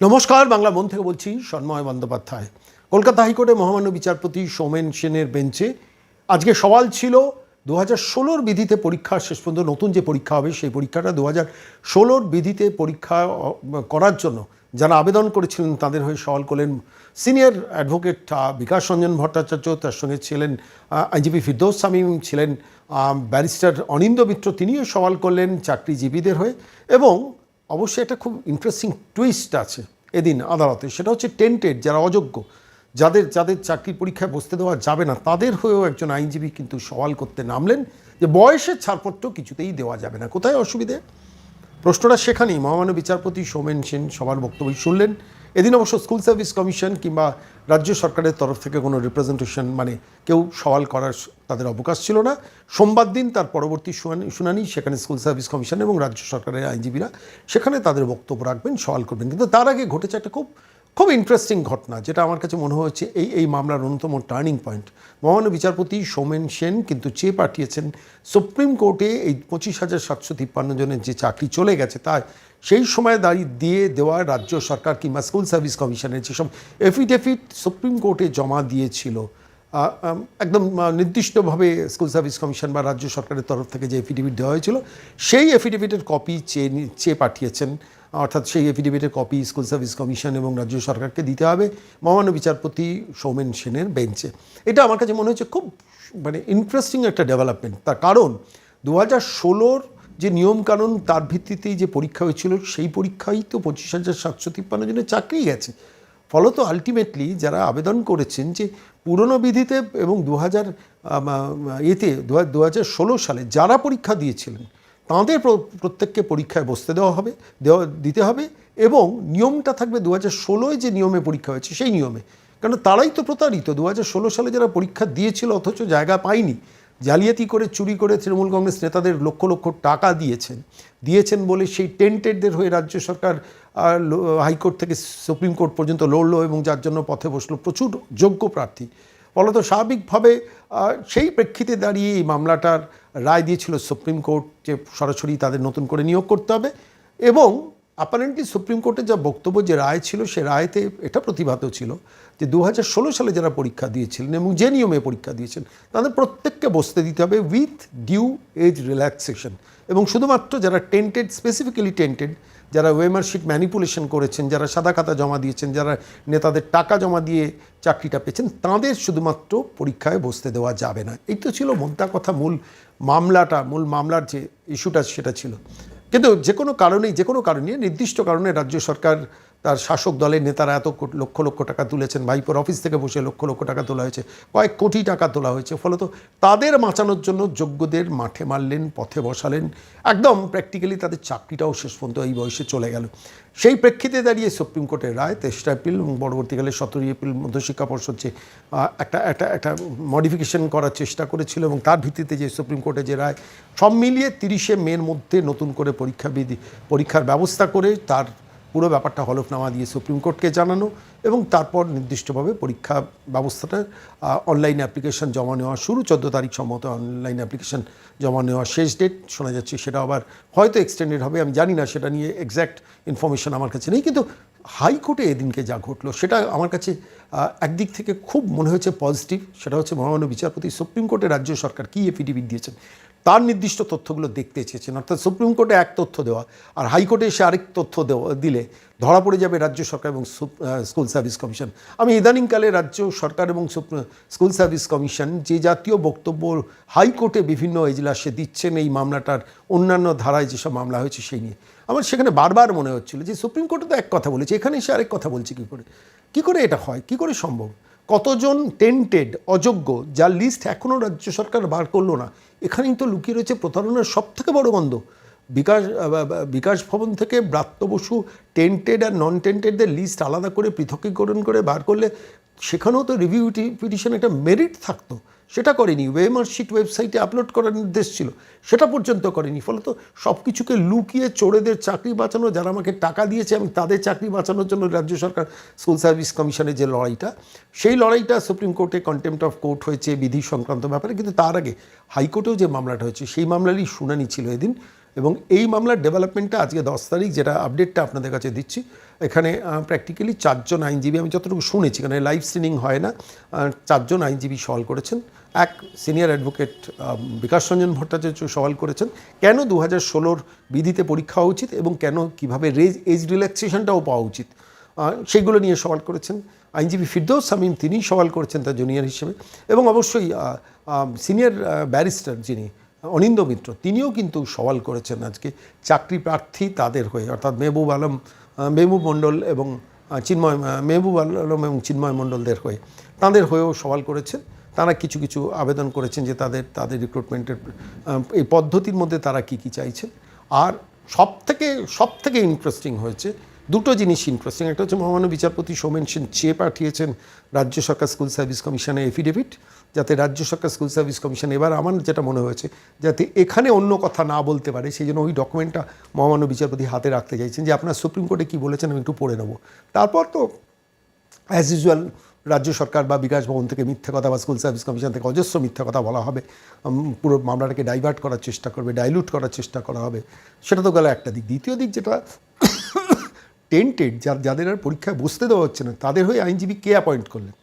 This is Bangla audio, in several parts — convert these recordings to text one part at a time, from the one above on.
নমস্কার, বাংলা মন থেকে বলছি সন্ময় বন্দ্যোপাধ্যায়। কলকাতা হাইকোর্টে মহামান্য বিচারপতি সোমেন সেনের বেঞ্চে আজকে সওয়াল ছিল দু হাজার ষোলোর বিধিতে পরীক্ষা শেষ পর্যন্ত, নতুন যে পরীক্ষা হবে সেই পরীক্ষাটা দু হাজার ষোলোর বিধিতে পরীক্ষা করার জন্য যারা আবেদন করেছিলেন তাদের হয়ে সওয়াল করলেন সিনিয়র অ্যাডভোকেট বিকাশ রঞ্জন ভট্টাচার্য, তার সঙ্গে ছিলেন আইনজীবী ফিরদৌস সামিম ছিলেন ব্যারিস্টার অনিন্দ মিত্র, তিনিও সওয়াল করলেন চাকরিজীবীদের হয়ে এবং অবশ্যই একটা খুব ইন্টারেস্টিং টুইস্ট আছে এদিন আদালতে। সেটা হচ্ছে টেন্টেড যারা অযোগ্য, যাদের যাদের চাকরির পরীক্ষায় বসতে দেওয়া যাবে না, তাদের হয়েও একজন আইনজীবী কিন্তু সওয়াল করতে নামলেন যে বয়সের ছাড়পত্র কিছুতেই দেওয়া যাবে না। কোথায় অসুবিধে? প্রশ্নটা সেখানেই। মহামান্য বিচারপতি সোমেন সেন সবার বক্তব্য শুনলেন। এদিন অবশ্য স্কুল সার্ভিস কমিশন কিংবা রাজ্য সরকারের তরফ থেকে কোনো রিপ্রেজেন্টেশন মানে কেউ সওয়াল করার তাদের অবকাশ ছিল না। সোমবার দিন তার পরবর্তী শুনানি- সেখানে স্কুল সার্ভিস কমিশন এবং রাজ্য সরকারের আইনজীবীরা সেখানে তাদের বক্তব্য রাখবেন, সওয়াল করবেন। কিন্তু তার আগে ঘটেছে একটা খুব খুব ইন্টারেস্টিং ঘটনা যেটা আমার কাছে মনে হচ্ছে এই এই মামলার অন্যতম টার্নিং পয়েন্ট মহামান্য বিচারপতি সোমেন সেন কিন্তু চেয়ে পাঠিয়েছেন, সুপ্রিম কোর্টে এই পঁচিশ হাজার সাতশো তিপ্পান্ন জনের যে চাকরি চলে গেছে তার সেই সময় দাঁড়িয়ে দিয়ে দেওয়া রাজ্য সরকার কিংবা স্কুল সার্ভিস কমিশনের যেসব এফিডেভিট সুপ্রিম কোর্টে জমা দিয়েছিল। একদম নির্দিষ্টভাবে স্কুল সার্ভিস কমিশন বা রাজ্য সরকারের তরফ থেকে যে এফিডেভিট দেওয়া হয়েছিল, সেই এফিডেভিটের কপি চেয়ে চেয়ে পাঠিয়েছেন অর্থাৎ সেই এফিডেভিটের কপি স্কুল সার্ভিস কমিশন এবং রাজ্য সরকারকে দিতে হবে মহামান্য বিচারপতি সৌমেন সেনের বেঞ্চে। এটা আমার কাছে মনে হচ্ছে খুব মানে ইন্টারেস্টিং একটা ডেভেলপমেন্ট তার কারণ দু হাজার ষোলোর যে নিয়মকানুন, তার ভিত্তিতেই যে পরীক্ষা হয়েছিল, সেই পরীক্ষাই তো পঁচিশ হাজার সাতশো তিপ্পান্ন জনের চাকরি গেছে। ফলত আলটিমেটলি যারা আবেদন করেছেন যে পুরনো বিধিতে এবং দু হাজার এতে দু হাজার ষোলো সালে যারা পরীক্ষা দিয়েছিলেন তাঁদের প্রত্যেককে পরীক্ষায় বসতে দেওয়া হবে, দেওয়া, দিতে হবে এবং নিয়মটা থাকবে দু হাজার ষোলোয় যে নিয়মে পরীক্ষা হয়েছে সেই নিয়মে। কারণ তারাই তো প্রতারিত। দু হাজার ষোলো সালে যারা পরীক্ষা দিয়েছিল, অথচ জায়গা পায়নি, জালিয়াতি করে, চুরি করে তৃণমূল কংগ্রেস নেতাদের লক্ষ লক্ষ টাকা দিয়েছেন। দিয়েছেন বলে সেই টেন্টেডদের হয়ে রাজ্য সরকার হাইকোর্ট থেকে সুপ্রিম কোর্ট পর্যন্ত লড়লো এবং যার জন্য পথে বসল প্রচুর যোগ্য প্রার্থী। ফলত স্বাভাবিকভাবে সেই প্রেক্ষিতে দাঁড়িয়ে এই মামলাটার রায় দিয়েছিল সুপ্রিম কোর্ট যে সরাসরি তাদের নতুন করে নিয়োগ করতে হবে এবং অ্যাপারেন্টলি সুপ্রিম কোর্টের যা বক্তব্য, যে রায় ছিল, সে রায়তে এটা প্রতিভাত ছিল যে দু হাজার ষোলো সালে যারা পরীক্ষা দিয়েছিলেন এবং যে নিয়মে পরীক্ষা দিয়েছেন, তাদের প্রত্যেককে বসতে দিতে হবে উইথ ডিউ এজ রিল্যাক্সেশন এবং শুধুমাত্র যারা টেন্টেড স্পেসিফিক্যালি টেন্টেড যারা ওয়েমারশিট ম্যানিপুলেশন করেছেন, যারা সাদা খাতা জমা দিয়েছেন, যারা নেতাদের টাকা জমা দিয়ে চাকরিটা পেয়েছেন, তাদের শুধুমাত্র পরীক্ষায় বসতে দেওয়া যাবে না। এই তো ছিল মোদ্দা কথা, মূল মামলাটা, মূল মামলার যে ইস্যুটা সেটা ছিল। কিন্তু যে কোনো কারণেই, যে কোনো কারণে, নির্দিষ্ট কারণে রাজ্য সরকার তার শাসক দলের নেতারা এত লক্ষ লক্ষ টাকা তুলেছেন, ভাইপোর অফিস থেকে বসে লক্ষ লক্ষ টাকা তোলা হয়েছে, কয়েক কোটি টাকা তোলা হয়েছে, ফলত তাদের বাঁচানোর জন্য যোগ্যদের মাঠে মারলেন, পথে বসালেন, একদম প্র্যাকটিক্যালি তাদের চাকরিটাও শেষ পর্যন্ত এই বয়সে চলে গেল। সেই প্রেক্ষিতে দাঁড়িয়ে সুপ্রিম কোর্টের রায় তেসরা এপ্রিল এবং পরবর্তীকালে সতেরোই এপ্রিল মধ্যশিক্ষা পর্ষদ যে একটা একটা একটা মডিফিকেশন করার চেষ্টা করেছিল এবং তার ভিত্তিতে যে সুপ্রিম কোর্টে যে রায়, সব মিলিয়ে তিরিশে মের মধ্যে নতুন করে পরীক্ষা বিধি পরীক্ষার ব্যবস্থা করে তার পুরো ব্যাপারটা হলফনামা দিয়ে সুপ্রিম কোর্টকে জানানো এবং তারপর নির্দিষ্টভাবে পরীক্ষা ব্যবস্থাটা অনলাইন অ্যাপ্লিকেশন জমা নেওয়া শুরু। চোদ্দ তারিখ সম্মত অনলাইন অ্যাপ্লিকেশন জমা নেওয়া শেষ ডেট শোনা যাচ্ছে সেটা আবার হয়তো এক্সটেন্ডেড হবে, আমি জানি না, সেটা নিয়ে এক্স্যাক্ট ইনফরমেশন আমার কাছে নেই, কিন্তু হাইকোর্টে এদিনকে যা ঘটলো সেটা আমার কাছে একদিক থেকে খুব মনে হয়েছে পজিটিভ সেটা হচ্ছে মহামান্য বিচারপতি সুপ্রিম কোর্টে রাজ্য সরকার কী এফিডেভিট দিয়েছেন? তার নির্দিষ্ট তথ্যগুলো দেখতে চেয়েছেন। অর্থাৎ সুপ্রিম কোর্টে এক তথ্য দেওয়া আর হাইকোর্টে এসে আরেক তথ্য দেওয়া, দিলে ধরা পড়ে যাবে রাজ্য সরকার এবং স্কুল সার্ভিস কমিশন। আমি ইদানিংকালে রাজ্য সরকার এবং স্কুল সার্ভিস কমিশন যে জাতীয় বক্তব্য হাইকোর্টে বিভিন্ন এজলাসে দিচ্ছেন এই মামলাটার অন্যান্য ধারায় যেসব মামলা হয়েছে সেই নিয়ে। আমার সেখানে বারবার মনে হচ্ছিল যে সুপ্রিম কোর্টে তো এক কথা বলেছে, এখানে এসে আরেক কথা বলছে কী করে? কী করে এটা হয়? কী করে সম্ভব? কতজন টেন্টেড অযোগ্য যার লিস্ট এখনও রাজ্য সরকার বার করল না? এখানেই তো লুকিয়ে রয়েছে প্রতারণার সব থেকে বড় গন্ধ বিকাশ বিকাশ ভবন থেকে ব্রাত্য বসু টেন্টেড আর নন টেন্টেডদের লিস্ট আলাদা করে পৃথকীকরণ করে বার করলে সেখানেও তো রিভিউ পিটিশন একটা মেরিট থাকতো। সেটা করেনি। ওয়েমার্কশিট ওয়েবসাইটে আপলোড করার নির্দেশ ছিল। সেটা পর্যন্ত করেনি। ফলত সব কিছুকে লুকিয়ে চোরেদের চাকরি বাঁচানো, যারা আমাকে টাকা দিয়েছে, আমি তাদের চাকরি বাঁচানোর জন্য রাজ্য সরকার স্কুল সার্ভিস কমিশনের যে লড়াইটা, সেই লড়াইটা সুপ্রিম কোর্টে কন্টেম্পট অফ কোর্ট হয়েছে বিধি সংক্রান্ত ব্যাপারে। কিন্তু তার আগে হাইকোর্টেও যে মামলাটা হয়েছে, সেই মামলারই শুনানি ছিল এদিন। এবং এই মামলার ডেভেলপমেন্টটা আজকে দশ তারিখ, যেটা আপডেটটা আপনাদের কাছে দিচ্ছি। এখানে প্র্যাকটিক্যালি চারজন আইনজীবী, আমি যতটুকু শুনেছি, কারণ লাইভ স্ট্রিমিং হয় না চারজন আইনজীবী সওয়াল করেছেন। এক সিনিয়র অ্যাডভোকেট বিকাশ রঞ্জন ভট্টাচার্য সওয়াল করেছেন, কেন দু হাজার ষোলোর বিধিতে পরীক্ষা হওয়া উচিত এবং কেন কীভাবে রেজ এজ রিল্যাক্সেশনটাও পাওয়া উচিত? সেগুলো নিয়ে সওয়াল করেছেন। আইনজীবী ফিরদৌস সামিম তিনি সওয়াল করেছেন তার জুনিয়র হিসেবে। এবং অবশ্যই সিনিয়র ব্যারিস্টার যিনি অনিন্দ মিত্র, তিনিও কিন্তু সওয়াল করেছেন আজকে চাকরি প্রার্থী তাদের হয়ে, অর্থাৎ মেহবুব আলম মেহবুব মণ্ডল এবং চিন্ময় মেহবুব আলম এবং চিন্ময় মণ্ডলদের হয়ে তাদের হয়েও সওয়াল করেছেন। তারা কিছু কিছু আবেদন করেছেন যে তাদের তাদের রিক্রুটমেন্টের এই পদ্ধতির মধ্যে তারা কি কি চাইছেন। আর সব থেকে সব থেকে ইন্টারেস্টিং হয়েছে দুটো জিনিস ইন্টারেস্টিং একটা হচ্ছে মহামান্য বিচারপতি সৌমেন সেন চেয়ে পাঠিয়েছেন রাজ্য সরকার স্কুল সার্ভিস কমিশনে এফিডেভিট যাতে রাজ্য সরকার স্কুল সার্ভিস কমিশন, এবার আমার যেটা মনে হয়েছে, যাতে এখানে অন্য কথা না বলতে পারে, সেই জন্য ওই ডকুমেন্টটা মহামান্য বিচারপতি হাতে রাখতে চাইছেন যে আপনার সুপ্রিম কোর্টে কী বলেছেন আমি একটু পড়ে নেব। তারপর তো অ্যাজ ইউজুয়াল রাজ্য সরকার বা বিকাশ ভবন থেকে মিথ্যে কথা বা স্কুল সার্ভিস কমিশন থেকে অজস্র মিথ্যে কথা বলা হবে পুরো মামলাটাকে ডাইভার্ট করার চেষ্টা করবে ডাইলুট করার চেষ্টা করা হবে, সেটা তো গেল একটা দিক। দ্বিতীয় দিক যেটা টেন্টেড যার যাদের আর পরীক্ষায় বসতে দেওয়া হচ্ছে না, তাদের হয়ে আইনজীবী কে অ্যাপয়েন্ট করলেন?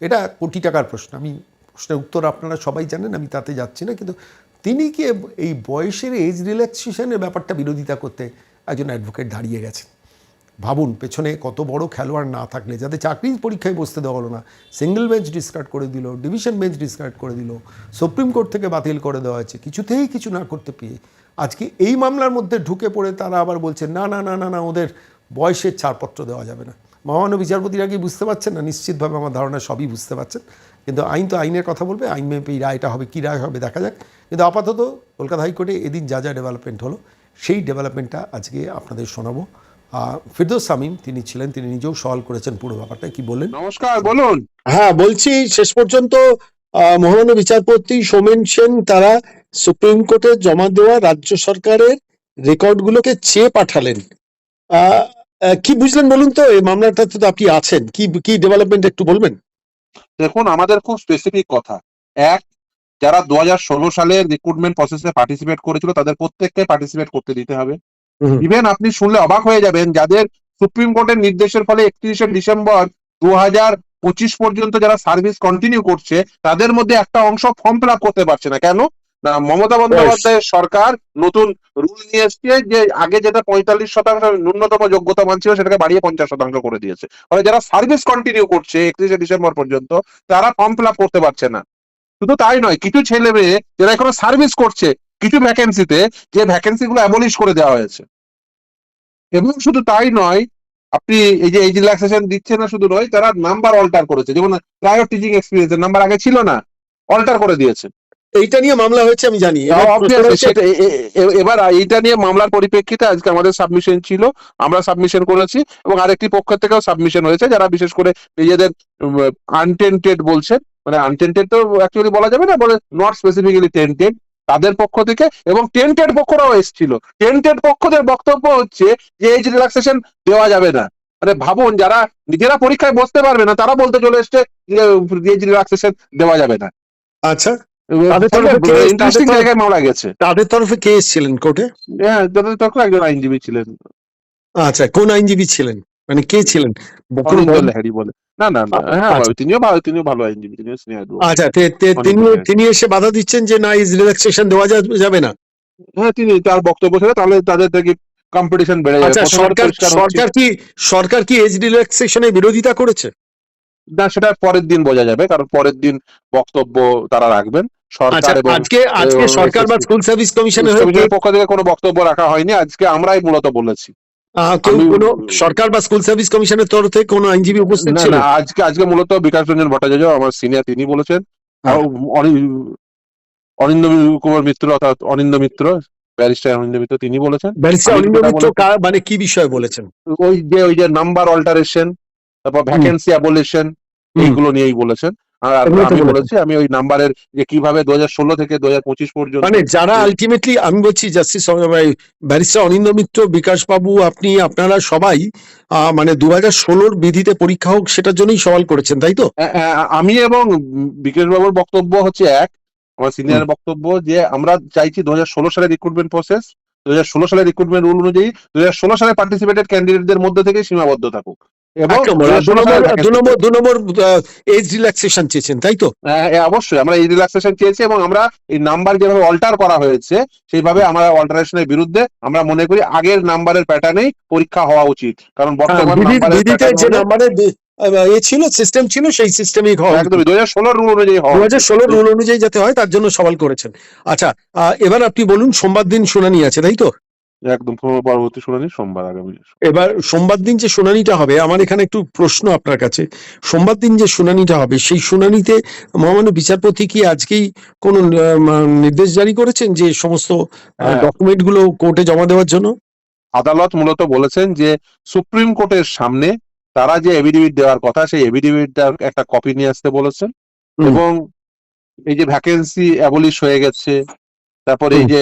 এটা কোটি টাকার প্রশ্ন। আমি প্রশ্নের উত্তর আপনারা সবাই জানেন, আমি তাতে যাচ্ছি না, কিন্তু তিনি কি এই বয়সের এজ রিল্যাক্সেশনের ব্যাপারটা বিরোধিতা করতে একজন অ্যাডভোকেট দাঁড়িয়ে গেছেন? ভাবুন, পেছনে কত বড় খেলোয়াড় না থাকলে যাতে চাকরির পরীক্ষায় বসতে দেওয়া হলো না সিঙ্গেল বেঞ্চ ডিসকার্ড করে দিল ডিভিশন বেঞ্চ ডিসকার্ড করে দিল, সুপ্রিম কোর্ট থেকে বাতিল করে দেওয়া হয়েছে, কিছুতেই কিছু না করতে পেয়ে, আজকে এই মামলার মধ্যে ঢুকে পড়ে তারা আবার বলছে, না না না না না, ওদের বয়সের ছাড়পত্র দেওয়া যাবে না। মহামান্য বিচারপতিরা কি বুঝতে পারছেন? না নিশ্চিতভাবে আমার ধারণা সবই বুঝতে পারছেন। কিন্তু আইন তো আইনের কথা বলবে আইন মেপে এই রায়টা হবে কী রায় হবে দেখা যাক। কিন্তু আপাতত কলকাতা হাইকোর্টে এদিন যা যা ডেভেলপমেন্ট হলো সেই ডেভেলপমেন্টটা আজকে আপনাদের শোনাবো। আহ, ফিরদৌস সামিম তিনি ছিলেন তিনি নিজেও সওয়াল করেছেন পুরো ব্যাপারটা কি বললেন? নমস্কার বলুন। হ্যাঁ বলছি শেষ পর্যন্ত আহ, মহামান্য বিচারপতি সোমেন সেন তারা সুপ্রিম কোর্টে জমা দেওয়া রাজ্য সরকারের রেকর্ডগুলোকে চেয়ে পাঠালেন। কি বুঝলেন বলুন তো? এই মামলাটাতে তো আপনি আছেন। কি কি ডেভেলপমেন্ট একটু বলবেন? দেখুন আমাদের খুব স্পেসিফিক কথা। এক যারা দু হাজার ষোলো সালের রিক্রুটমেন্ট প্রসেসে পার্টিসিপেট করেছিল তাদের প্রত্যেককে পার্টিসিপেট করতে দিতে হবে। ইভেন আপনি শুনলে অবাক হয়ে যাবেন যাদের সুপ্রিম কোর্টের নির্দেশের ফলে একত্রিশে ডিসেম্বর দু হাজার পঁচিশ পর্যন্ত যারা সার্ভিস কন্টিনিউ করছে তাদের মধ্যে একটা অংশ ফর্ম ফিল আপ করতে পারছে না। কেন? মমতা বন্দ্যোপাধ্যায়ের সরকার নতুন রুল নিয়ে এসছে যে আগে যেটা পঁয়তাল্লিশ শতাংশ ন্যূনতম যোগ্যতা মান ছিল সেটাকে বাড়িয়ে পঞ্চাশ শতাংশ করে দিয়েছে। ফলে যারা সার্ভিস কন্টিনিউ করছে একত্রিশে ডিসেম্বর পর্যন্ত তারা ফর্ম ফিল আপ করতে পারছে না। শুধু তাই নয় কিছু ছেলে মেয়ে যারা এখনও সার্ভিস করছে কিছু ভ্যাকেন্সিতে যে ভ্যাকেন্সি গুলো অ্যাবলিশ করে দেওয়া হয়েছে। এবং শুধু তাই নয় আপনি এই যে এই রিল্যাক্সেশন দিচ্ছে না শুধু নয় তারা নাম্বার অল্টার করেছে। যেমন প্রায়র টিচিং এক্সপিরিয়েন্স নাম্বার আগে ছিল না অল্টার করে দিয়েছে। এইটা নিয়ে মামলা হয়েছে আমি জানি। এবার এইটা নিয়ে মামলার পরিপ্রেক্ষিতে আজকে আমাদের সাবমিশন ছিল। আমরা সাবমিশন করেছি এবং আরেকটি পক্ষ থেকেও সাবমিশন হয়েছে যারা বিশেষ করে নিজেদের আনটেন্টেড বলছেন। মানে আনটেন্টেড তো অ্যাকচুয়ালি বলা যাবে না বলে নট স্পেসিফিক্যালি টেন্টেড তাদের পক্ষ থেকে এবং টেন্টেড পক্ষরাও এসেছিল। টেন্টেড পক্ষদের বক্তব্য হচ্ছে যে এজ রিল্যাক্সেশন দেওয়া যাবে না। মানে ভাবুন যারা নিজেরা পরীক্ষায় বসতে পারবে না তারা বলতে চলে এসছে যে এজ রিল্যাক্সেশন দেওয়া যাবে না। আচ্ছা। ইন্টারেস্টিং তাদের তরফে- জায়গায় মামলা গেছে। তাদের তরফে কে এসেছিলেন কোর্টে? হ্যাঁ যথাযথ একজন আইনজীবী ছিলেন। আচ্ছা কোন আইনজীবী ছিলেন? মানে কে ছিলেন? অনিন্দ বল- বলে। না না না হ্যাঁ আচ্ছা। তিনিও ভালো তিনিও ভালো আইনজীবী তিনিও সিনিয়র আচ্ছা তিনি তিনি এসে বাধা দিচ্ছেন যে না ইজ রিল্যাক্সেশন দেওয়া যাবে না? হ্যাঁ তিনি তার বক্তব্য ছিল তাহলে তাদের থেকে কম্পিটিশন বেড়ে যাবে। আচ্ছা সরকার সরকার কি সরকার কি এজ রিল্যাক্সেশনের বিরোধিতা করেছে? না সেটা পরের দিন বোঝা যাবে কারণ পরের দিন বক্তব্য তারা রাখবেন। সরকার আজকে আজকে সরকার বা স্কুল সার্ভিস কমিশনের পক্ষ থেকে কোনো বক্তব্য রাখা হয়নি। আজকে আমরাই মূলত বলেছি। কোনো সরকার বা স্কুল সার্ভিস কমিশনের তরফ থেকে কোনো আইনজীবী উপস্থিত ছিল না আজকে আজকে মূলত বিকাশ রঞ্জন ভট্টাচার্য আমার সিনিয়র তিনি বলেছেন। হ্যাঁ। অনিন্দ কুমার মিত্র অর্থাৎ অনিন্দ মিত্র ব্যারিস্টার অনিন্দ মিত্র তিনি বলেছেন। ব্যারিস্টার অনিন্দ মিত্র মানে কি বিষয়ে বলেছেন? ওই যে ওই যে নাম্বার অল্টারেশন তারপর ভ্যাকেন্সি অ্যাবলিশন এইগুলো নিয়েই বলেছেন। আমি। বলেছি। আমি ওই নাম্বারের যে কীভাবে দু ষোলো থেকে দু পঁচিশ পর্যন্ত মানে যারা আলটিমেটলি আমি বলছি জাস্টিস ব্যারিস্টার অনিন্দ মিত্র বিকাশ বাবু আপনি আপনারা সবাই মানে দু হাজার ষোলোর বিধিতে পরীক্ষা হোক সেটার জন্যই সওয়াল করেছেন তাই তো? আমি এবং বিকেশ বাবুর বক্তব্য হচ্ছে এক আমার সিনিয়র বক্তব্য যে আমরা চাইছি দু হাজার ষোলো সালের রিক্রুটমেন্ট প্রসেস দু হাজার ষোলো সালের রিক্রুটমেন্ট রুল অনুযায়ী দু হাজার ষোলো সালে পার্টিসিপেটেড ক্যান্ডিডেটদের মধ্যে থেকে সীমাবদ্ধ থাকুক। এবং এক 2016 নম্বর আর দু সালের নম্বর দু vacancy- নম্বর দু নম্বর এজ রিল্যাক্সেশন চেয়েছেন তাই হ্যাঁ, হ্যাঁ, অবশ্যই আমরা এই রিল্যাক্সেশন চেয়েছি এবং আমরা এই নাম্বার যেভাবে অল্টার করা হয়েছে সেইভাবে আমরা অল্টারেশনের বিরুদ্ধে আমরা মনে করি আগের নাম্বারের প্যাটার্নেই পরীক্ষা হওয়া উচিত। কারণ বর্তমান pattern যে নাম্বারের এ ছিল সিস্টেম ছিল সেই সিস্টেমই একদমই দু হাজার ষোলোর রুল অনুযায়ী দু হাজার ষোলো রুল অনুযায়ী যাতে হয় তার জন্য সওয়াল করেছেন। আচ্ছা আহ, এবার আপনি বলুন সোমবার দিন শুনানি আছে তাই তো? একদম পরবর্তী শুনানি সোমবার আগামী এবার সোমবার দিন যে শুনানিটা হবে আমার এখানে একটু প্রশ্ন আপনার কাছে। সোমবার দিন যে শুনানিটা হবে সেই শুনানিতে মহামান্য বিচারপতি কি আজকেই কোন নির্দেশ জারি করেছেন যে সমস্ত হ্যাঁ। ডকুমেন্টগুলো কোর্টে জমা দেওয়ার জন্য? আদালত মূলত বলেছেন যে সুপ্রিম কোর্টের সামনে তারা যে এভিডেভিট দেওয়ার কথা সেই এভিডেভিটটার একটা কপি নিয়ে আসতে বলেছেন। এবং এই যে ভ্যাকেন্সি অ্যাবলিশ হয়ে গেছে তারপরে এই যে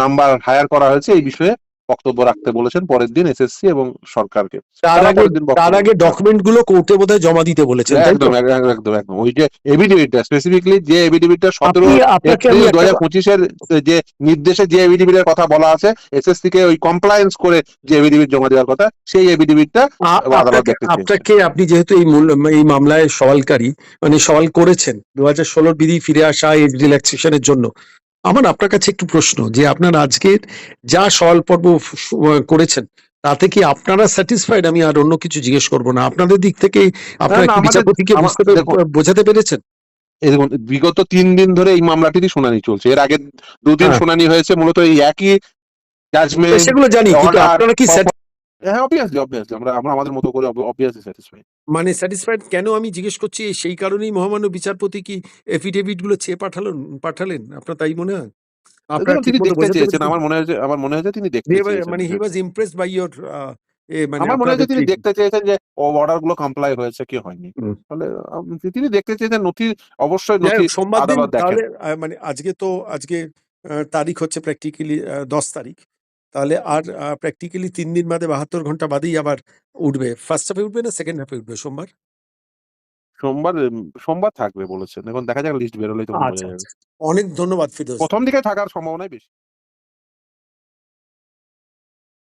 নাম্বার হায়ার করা হয়েছে এই বিষয়ে বক্তব্য রাখতে বলেছেন পরের দিন এসএসসি এবং সরকারকে। তার আগে তার আগে ডকুমেন্টগুলো কোর্টে বোধহয় জমা দিতে বলেছেন একদম একদম একদম। ওই যে এভিডেভিটটা স্পেসিফিকলি যে এভিডেভিটটা সতেরো এপ্রিল দু হাজার পঁচিশের যে নির্দেশে যে এভিডেভিটের কথা বলা আছে এসএসসি কে ওই কমপ্লায়েন্স করে যে এভিডেভিট জমা দেওয়ার কথা সেই এভিডেভিটটা আপনাকে আপনি যেহেতু এই এই মামলায় সওয়ালকারী মানে সওয়াল করেছেন দু হাজার ষোলোর বিধি ফিরে আসা এজ রিল্যাক্সেশনের জন্য আমার আপনার কাছে একটু প্রশ্ন যে আপনার আজকের যা সওয়াল পর্ব করেছেন তাতে কি আপনারা স্যাটিসফাইড আমি আর অন্য কিছু জিজ্ঞেস করব না। আপনাদের দিক থেকে আপনারা কি বিচারপতিকে বুঝতে পেরেছেন? দেখুন বিগত তিন দিন ধরে এই মামলাটিরই শুনানি চলছে। এর আগে দুদিন হ্যাঁ। শুনানি হয়েছে মূলত এই একই জাজমেন্ট সেগুলো জানি কিন্তু আপনারা কি হ্যাঁ অবভিয়াসলি অবভিয়াসলি আমরা আমরা আমাদের মতো করে অবভিয়াসলি স্যাটিসফাইড মানে স্যাটিসফাইড কেন আমি জিজ্ঞেস করছি সেই কারণেই মহামান্য বিচারপতি কি এফিডেভিটগুলো চেয়ে পাঠালেন পাঠালেন? আপনার তাই মনে হয়? আপনারা তিনি দেখতে চেয়েছেন আমার মনে হয়েছে আমার মনে হয়েছে তিনি দেখতে মানে হি হ্যাঁ। ওয়াজ ইমপ্রেসড বাই মানে আমার মনে আপনাদের তিনি দেখতে চেয়েছেন যে অর্ডারগুলো কমপ্লাই হয়েছে কি হয়নি। তাহলে তিনি দেখতে চেয়েছেন নথি অবশ্যই নথি সোমবার মানে আজকে তো আজকে তারিখ হচ্ছে প্র্যাকটিক্যালি দশ তারিখ। তাহলে আর প্র্যাকটিক্যালি তিন দিন বাদে বাহাত্তর ঘণ্টা বাদেই আবার উঠবে। ফার্স্ট হাফে উঠবে না সেকেন্ড হাফে উঠবে? সোমবার? সোমবার সোমবার থাকবে বলেছেন। এখন দেখা যাক লিস্ট বেরোলেই তো আচ্ছা আচ্ছা। অনেক ধন্যবাদ ফিরোজ প্রথম দিকে থাকার সম্ভাবনাই বেশি।